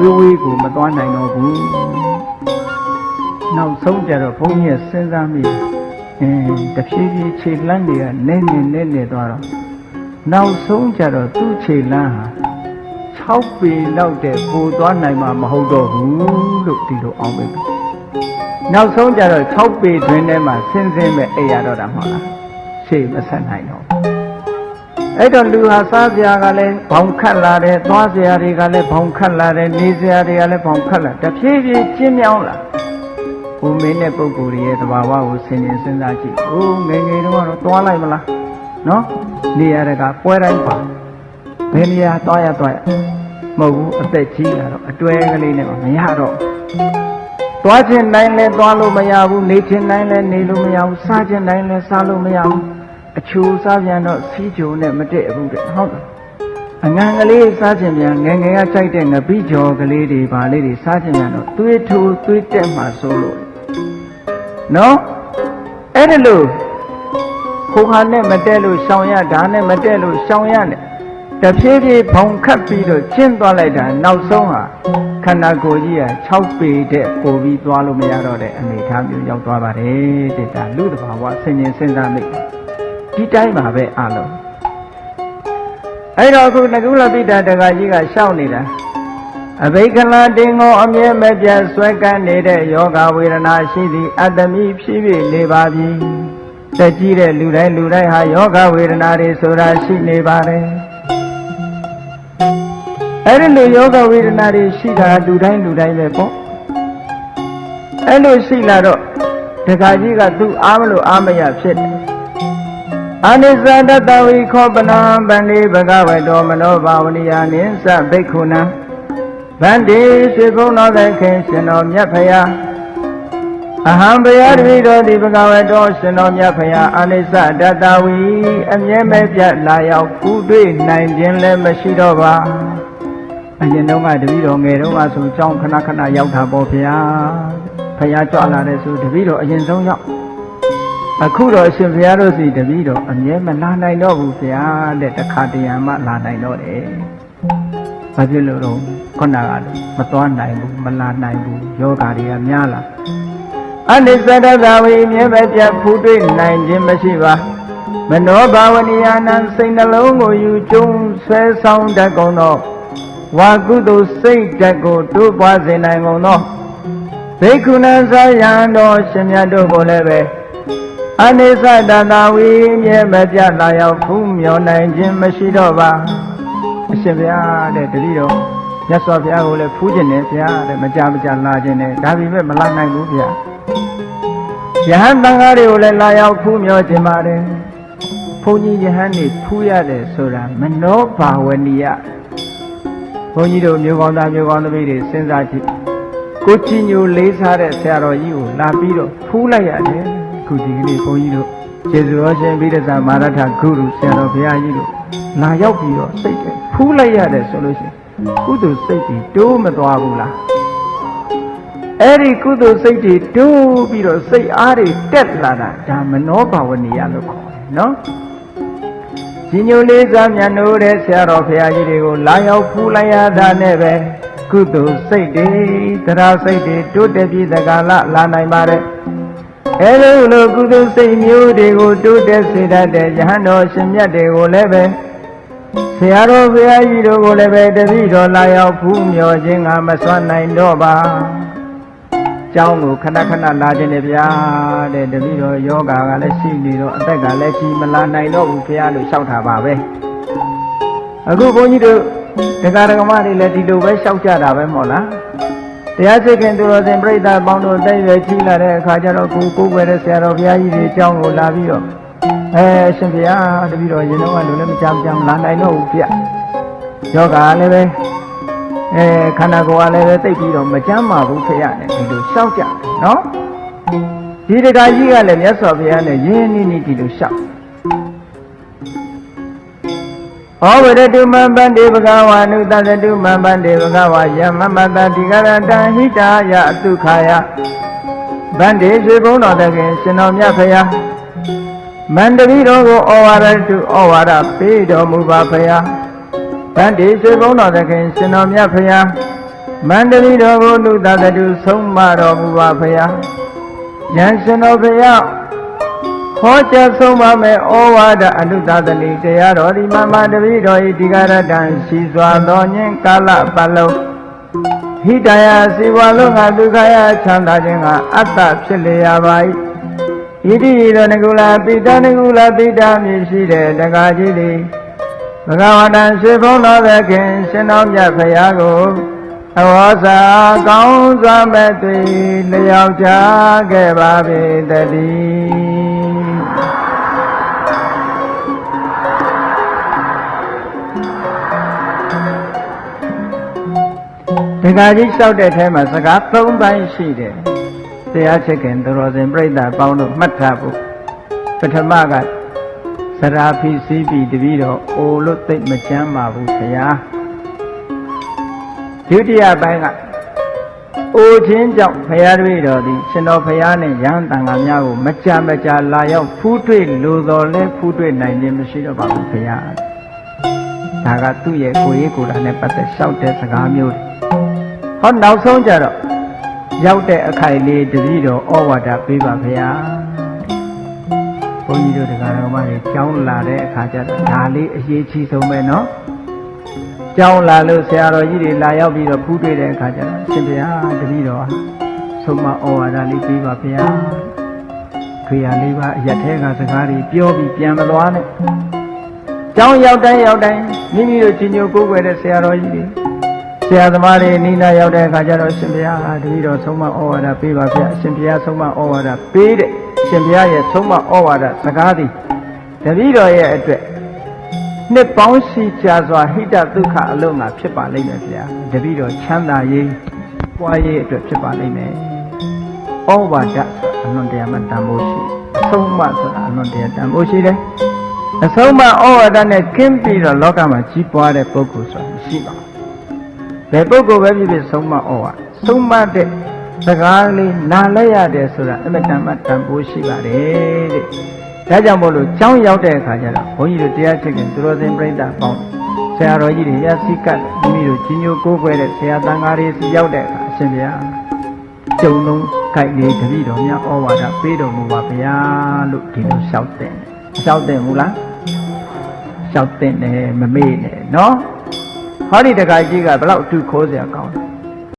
ဝေးဝေးကိုမသွားနိုင်တော့ဘူးနောက်ဆုံးကြတော့ဘုန်းကြီးကစဉ်းစားမိတယ်အင်းတဖြည်းဖြည်းခြေလမ်းတွေကနဲနေနဲနေသွားတော့နောက်ဆုံးကြတော့သူ့ခြေလမ်းဟာ6ပေလောက်တဲ့ပိုသွားနိုင်မှာမဟုတ်တော့ဘူးလို့ဒီလိုအောင်ပဲနောက်ဆုံးကြတော့6ပေတွင်ထဲမှာဆင်းဆင်းပဲအိပ်ရတော့တာမဟုတ်လားခြေမဆက်နိုင်တော့ဘူး အဲ့တော့လူဟာစားစရာကလည်းဘောင်ခတ်လာတယ်သွားစရာတွေကလည်းဘောင်ခတ်လာတယ်နေစရာတွေကလည်းဘောင်ခတ်လာတဖြည်းဖြည်းကျင်းမြောင်းလာဘုမင်းတဲ့ပုဂ္ဂိုလ်ရဲ့သဘာဝကိုဆင်ခြင်စဉ်းစားကြည့်။အိုးငယ်ငယ်တုန်းကတော့သွားလိုက်မလား။နော်။နေရတဲ့ကပွဲတိုင်းပါ။ဘယ်နေရာသွားရသွားရမဟုတ်ဘူးအသက်ကြီးလာတော့အတွဲကလေးနဲ့မရတော့။သွားခြင်းတိုင်းလဲသွားလို့မရဘူး။နေခြင်းတိုင်းလဲနေလို့မရဘူး။စားခြင်းတိုင်းလဲစားလို့မရဘူး။ အချိုစားပြန်တော့စီးကြုံနဲ့မတည့်ဘူးတဲ့ဟုတ်တယ်အငံကလေးစားခြင်းပြန်ငယ်ငယ်ကကြိုက်တဲ့ငပိကြော်ကလေးတွေဗာလေးတွေစားခြင်းပြန်တော့သွေးထိုးသွေးတက်မှဆိုလို့နော်အဲ့ဒါလို့ခိုးခါနဲ့မတက်လို့ရှောင်ရဒါနဲ့မတက်လို့ရှောင်ရနဲ့တဖြည်းဖြည်းဘောင်ခတ်ပြီးတော့ကျင်းသွားလိုက်တာနောက်ဆုံးဟာခန္ဓာကိုယ်ကြီးက6ပေတဲ့ပို့ပြီးသွားလို့မရတော့တဲ့အနေအထားမျိုးရောက်သွားပါတယ်တဲ့ဒါလူတဘာဝဆင်ញင်စဉ်းစားမိ ဒီတိုင်းပါပဲအလုံးအဲ့တော့အခုငကုလပိတ္တတကကြီးကရှောက်နေတာအဘိကလာတင်ကိုအမြဲမပြတ်ဆွဲကန်းနေတဲ့ယောဂဝေဒနာရှိသည့်အတ္တမိဖြစ်ဖြစ်နေပါပြီတက်ကြီးတဲ့လူတိုင်းလူတိုင်းဟာယောဂဝေဒနာတွေဆိုတာရှိနေပါတယ်အဲ့ဒီလိုယောဂဝေဒနာတွေရှိတာလူတိုင်းလူတိုင်းပဲပေါ့အဲ့လိုရှိလာတော့တခါကြီးကသူ့အားမလို့အားမရဖြစ်တယ် အနိစ္စတတဝိခောပနံဗန္တိဘဂဝတောမနောဘာဝနိယနိသဘိက္ခုနံဗန္တိစေဘုံတော်သခင်ရှင်တော်မြတ်ဖရာအဟံဘယတပိတော်ဒီဘဂဝတောရှင်တော်မြတ်ဖရာအနိစ္စတတဝိအမြဲမဲ့ပြတ်လာရောက်ခုတွေ့နိုင်ခြင်းလည်းမရှိတော့ပါအရင်တော့ကတပည့်တော်ငယ်တော့ကဆိုကြောင်းခဏခဏရောက်တာပေါ့ဗျာဖရာကြွလာတဲ့ဆိုတပည့်တော်အရင်ဆုံးရောက် အခုတော့အရှင်ဘုရားတို့စီတပည့်တော်အမြဲမလာနိုင်တော့ဘူးဗျာတဲ့တခါတရံမှလာနိုင်တော့တယ်။ဘာဖြစ်လို့တော့ခုနကတော့မသွားနိုင်ဘူးမလာနိုင်ဘူးယောဂါတွေကများလာ။အနိစ္စတသဝိမြဲပဲပြတ်ဖူးတွေ့နိုင်ခြင်းမရှိပါ။မနောဘာဝနိယာနံစိတ်နှလုံးကိုယူကျုံဆွဲဆောင်တတ်ကုန်သောဝါကုသိုလ်စိတ်ဓာတ်ကိုတိုးပွားစေနိုင်ကုန်သောဘိက္ခုနသာယံတော်ရှင်မြတ်တို့ကိုလည်းပဲ အနိစ္စတနာဝိမြဲမပြတ်လာရောက်ဖူးမြော်နိုင်ခြင်းမရှိတော့ပါအရှင်ဘုရားတဲ့တတိတော်မြတ်စွာဘုရားကိုလည်းဖူးခြင်းနဲ့ဘုရားတဲ့မကြမကြလာခြင်းနဲ့ဒါပေမဲ့မလာနိုင်ဘူးဘုရားယဟန်တန်ဃာတွေကိုလည်းလာရောက်ဖူးမြော်ခြင်းပါတယ်ဘုန်းကြီးယဟန်နေဖူးရတယ်ဆိုတာမနောဘာဝနိယဘုန်းကြီးတို့မျိုးကောင်းသားမျိုးကောင်းသမီးတွေစဉ်းစားကြည့်ကိုကြည်ညိုလေးစားတဲ့ဆရာတော်ကြီးကိုလာပြီးတော့ဖူးလိုက်ရတယ် ခုဒီကနေ့ဘုန်းကြီးတို့ကျေဇူးတော်ရှင်ပြီးတဲ့စာမာရထဂုရုဆရာတော်ဘုရားကြီးတို့လာရောက်ပြီးတော့စိတ်ဖူးလိုက်ရတယ်ဆိုလို့ရှိရင်ကုသိုလ်စိတ်တွေတိုးမသွားဘူးလားအဲ့ဒီကုသိုလ်စိတ်တွေတိုးပြီးတော့စိတ်အားတွေတက်လာတာဒါမနောဘာဝနိယလို့ခေါ်တယ်နော်ရှင်ညိုလေးစားမြတ်နိုးတဲ့ဆရာတော်ဘုရားကြီးတွေကိုလာရောက်ဖူးလိုက်ရတာနဲ့ပဲကုသိုလ်စိတ်တွေတရားစိတ်တွေတိုးတက်ပြီးသက္ကလလာနိုင်ပါတယ် အဲလိုလိုကုသိုလ်စိတ်မျိုးတွေကိုတိုးတက်စေတတ်တဲ့ယဟန်တော်ရှင်မြတ်တွေကိုလည်းပဲဆရာတော်ဘုရားကြီးတို့ကိုလည်းပဲတပည့်တော်လာရောက်ဖူးမြော်ခြင်းကမစွမ်းနိုင်တော့ပါကျောင်းကိုခဏခဏလာခြင်းနဲ့ဗျာတဲ့တပည့်တော်ယောဂါကလည်းရှိနေတော့အသက်ကလည်းကြီးမလာနိုင်တော့ဘူးဘုရားလို့လျှောက်တာပါပဲအခုဘုန်းကြီးတို့တရားဓမ္မတွေလည်းဒီလိုပဲလျှောက်ကြတာပဲမဟုတ်လား တရားစိတ်ခင်သူတော်စင်ပြိဿပေါင်းတို့တိုက်ရွယ်ကြီးလာတဲ့အခါကျတော့ကိုကိုယ်ွယ်တဲ့ဆရာတော်ဘုရားကြီးတွေအကြောင်းကိုလာပြီးတော့အဲရှင်ဘုရားတပည့်တော်ရင်တော့လူလည်းမကြမ်းကြမ်းလာနိုင်တော့ဘူးဗျယောဂါလည်းပဲအဲခန္ဓာကိုယ်ကလည်းပဲသိပြီးတော့မကြမ်းပါဘူးဖေရနဲ့ဒီလိုရှောက်ကြနော်ဒီတခါကြီးကလည်းမြတ်စွာဘုရားနဲ့ရင်းနှီးနှီးဒီလိုရှောက် ဩဝရတုမံပန္တိဘဂဝါနုတသတုမံပန္တိဘဂဝါယမမတတိကရတံဟိတာယအတုခာယဗန္တိရွှေဘုံတော်တခင်ရှင်တော်မြတ်ဖရာမန္တပီတော်ကိုဩဝါဒတုဩဝါဒပေးတော်မူပါဖရာဗန္တိရွှေဘုံတော်တခင်ရှင်တော်မြတ်ဖရာမန္တလေးတော်ကိုလူသားတုဆုံးမတော်မူပါဖရာရန်ရှင်တော်ဖရာ ဟောကြားဆုံးမမဲ့ဩဝါဒအနုတသတိတရားတော်ဒီမမတပိတော်ဤဒီကရတံရှိစွာသောညင်ကာလပတ်လုံးဟိတယစေဝလုံးကဒုက္ခယချမ်းသာခြင်းကအတ္တဖြစ်လျာပါ၏ဣတိရောငကုလာပိတနကုလာပိတာမြည်ရှိတဲ့တကားကြီးသည်ဘဂဝန္တံရှိဖုံးတော်သခင်ရှင်တော်မြတ်ဖရာကိုအဝါစာကောင်းစွာမဲ့တွေ့လျောက်ချခဲ့ပါပေတည်း တခါကြီးလျှောက်တဲ့ထဲမှာစကား၃ပိုင်းရှိတယ်တရားချစ်ခင်သူတော်စင်ပြိဿပေါင်းတို့မှတ်ထားဖို့ပထမကစရာဖီစီးပြီးတပည့်တော်အိုလို့သိမကြမ်းပါဘူးခရားဒုတိယပိုင်းကအိုခြင်းကြောင့်ဖရာတပည့်တော်သည်ရှင်တော်ဖရာနဲ့ရဟန်းတန်ဃာများကိုမကြမကြလာရောက်ဖူးတွေ့လိုတော်လဲဖူးတွေ့နိုင်ခြင်းမရှိတော့ပါဘူးဖရာဒါကသူ့ရဲ့ကိုယ်ရေးကိုယ်တာနဲ့ပတ်သက်လျှောက်တဲ့စကားမျိုးတွေ ဟောနောက်ဆုံးကြတော့ရောက်တဲ့အခိုက်လေးတပည့်တော်ဩဝါဒပေးပါဗျာဘုန်းကြီးတို့တရားတော်မတွေကြောင်းလာတဲ့အခါကျတော့ဒါလေးအရေးကြီးဆုံးပဲเนาะကြောင်းလာလို့ဆရာတော်ကြီးတွေလာရောက်ပြီးတော့ဖူးတွေ့တဲ့အခါကျတော့ရှင်ဗျာတပည့်တော်ဟာဆုံးမဩဝါဒလေးပေးပါဗျာခေရလေးပါအရက်ထဲကစကားတွေပြောပြီးပြန်မသွားနဲ့ကြောင်းရောက်တိုင်းရောက်တိုင်းမိမိတို့ချင်းညိုကိုးကွယ်တဲ့ဆရာတော်ကြီးတွေ ဆရာသမားတွေနိနာရောက်တဲ့အခါကျတော့ရှင်ဘုရားဟာတပည့်တော်ဆုံးမဩဝါဒပေးပါဗျာရှင်ဘုရားဆုံးမဩဝါဒပေးတဲ့ရှင်ဘုရားရဲ့ဆုံးမဩဝါဒစကားသည်တပည့်တော်ရဲ့အတွက်နှစ်ပေါင်းရှိကြာစွာဟိတဒုက္ခအလုံးငါဖြစ်ပါလိမ့်မယ်ဗျာတပည့်တော်ချမ်းသာရေးပွားရေးအတွက်ဖြစ်ပါလိမ့်မယ်ဩဝါဒဆိုတာအလွန်တရာမှတန်ဖိုးရှိအဆုံးမဆိုတာအလွန်တရာတန်ဖိုးရှိတယ်အဆုံးမဩဝါဒနဲ့ကင်းပြီးတော့လောကမှာကြီးပွားတဲ့ပုဂ္ဂိုလ်ဆိုတာမရှိပါဘူး ဘယ်ပုဂ္ဂိုလ်ပဲဖြစ်ဖြစ်ဆုံးမဩဝါဆုံးမတဲ့စကားလေးနားလဲရတယ်ဆိုတာအမတန်မှတန်ဖိုးရှိပါတယ်တဲ့ဒါကြောင့်မို့လို့ကျောင်းရောက်တဲ့အခါကျတော့ဘုန်းကြီးတို့တရားချစ်ခင်သူတော်စင်ပြိဿပေါင်းဆရာတော်ကြီးတွေရစီကတ်မိမိတို့ကြီးညိုကိုးကွယ်တဲ့ဆရာတန်ဃာတွေစီရောက်တဲ့အခါအရှင်ဘုရားကျုံလုံးကြိုက်လေးတပည့်တော်များဩဝါဒပေးတော်မူပါဗျာလို့ဒီလိုလျှောက်တဲ့လျှောက်တဲ့မူလားလျှောက်တဲ့နဲ့မမေ့နဲ့နော် ဟောဒီတခါကြီးကဘလောက်အတူခိုးစရာကောင်းလဲ